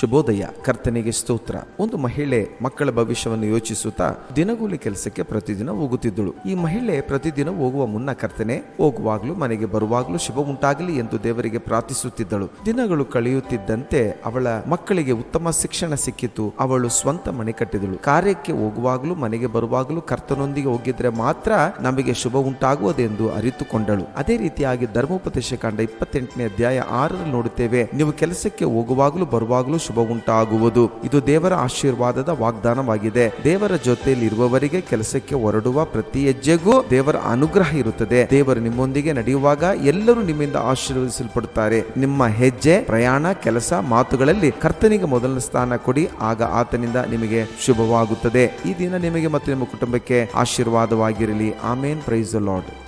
ಶುಭೋದಯ, ಕರ್ತನಿಗೆ ಸ್ತೋತ್ರ. ಒಂದು ಮಹಿಳೆ ಮಕ್ಕಳ ಭವಿಷ್ಯವನ್ನು ಯೋಚಿಸುತ್ತಾ ದಿನಗೂಲಿ ಕೆಲಸಕ್ಕೆ ಪ್ರತಿದಿನ ಹೋಗುತ್ತಿದ್ದಳು. ಈ ಮಹಿಳೆ ಪ್ರತಿದಿನ ಹೋಗುವ ಮುನ್ನ ಕರ್ತನೆ, ಹೋಗುವಾಗಲೂ ಮನೆಗೆ ಬರುವಾಗಲೂ ಶುಭ ಉಂಟಾಗಲಿ ಎಂದು ದೇವರಿಗೆ ಪ್ರಾರ್ಥಿಸುತ್ತಿದ್ದಳು. ದಿನಗಳು ಕಳೆಯುತ್ತಿದ್ದಂತೆ ಅವಳ ಮಕ್ಕಳಿಗೆ ಉತ್ತಮ ಶಿಕ್ಷಣ ಸಿಕ್ಕಿತು. ಅವಳು ಸ್ವಂತ ಮನೆ ಕಟ್ಟಿದಳು. ಕಾರ್ಯಕ್ಕೆ ಹೋಗುವಾಗಲೂ ಮನೆಗೆ ಬರುವಾಗಲೂ ಕರ್ತನೊಂದಿಗೆ ಹೋಗಿದ್ರೆ ಮಾತ್ರ ನಮಗೆ ಶುಭ ಉಂಟಾಗುವುದೆಂದು ಅರಿತುಕೊಂಡಳು. ಅದೇ ರೀತಿಯಾಗಿ ಧರ್ಮೋಪದೇಶ ಕಂಡ ಇಪ್ಪತ್ತೆಂಟನೇ ಅಧ್ಯಾಯ ಆರರಲ್ಲಿ ನೋಡುತ್ತೇವೆ, ನೀವು ಕೆಲಸಕ್ಕೆ ಹೋಗುವಾಗಲೂ ಬರುವಾಗಲೂ ಶುಭ ಉಂಟಾಗುವುದು ಇದು ದೇವರ ಆಶೀರ್ವಾದದ ವಾಗ್ದಾನವಾಗಿದೆ. ದೇವರ ಜೊತೆಯಲ್ಲಿ ಇರುವವರಿಗೆ ಕೆಲಸಕ್ಕೆ ಹೊರಡುವ ಪ್ರತಿ ಹೆಜ್ಜೆಗೂ ದೇವರ ಅನುಗ್ರಹ ಇರುತ್ತದೆ. ದೇವರು ನಿಮ್ಮೊಂದಿಗೆ ನಡೆಯುವಾಗ ಎಲ್ಲರೂ ನಿಮ್ಮಿಂದ ಆಶೀರ್ವದಿಸಲ್ಪಡುತ್ತಾರೆ. ನಿಮ್ಮ ಹೆಜ್ಜೆ, ಪ್ರಯಾಣ, ಕೆಲಸ, ಮಾತುಗಳಲ್ಲಿ ಕರ್ತನಿಗೆ ಮೊದಲನೇ ಸ್ಥಾನ ಕೊಡಿ. ಆಗ ಆತನಿಂದ ನಿಮಗೆ ಶುಭವಾಗುತ್ತದೆ. ಈ ದಿನ ನಿಮಗೆ ಮತ್ತು ನಿಮ್ಮ ಕುಟುಂಬಕ್ಕೆ ಆಶೀರ್ವಾದವಾಗಿರಲಿ. ಆಮೇನ್. Price lord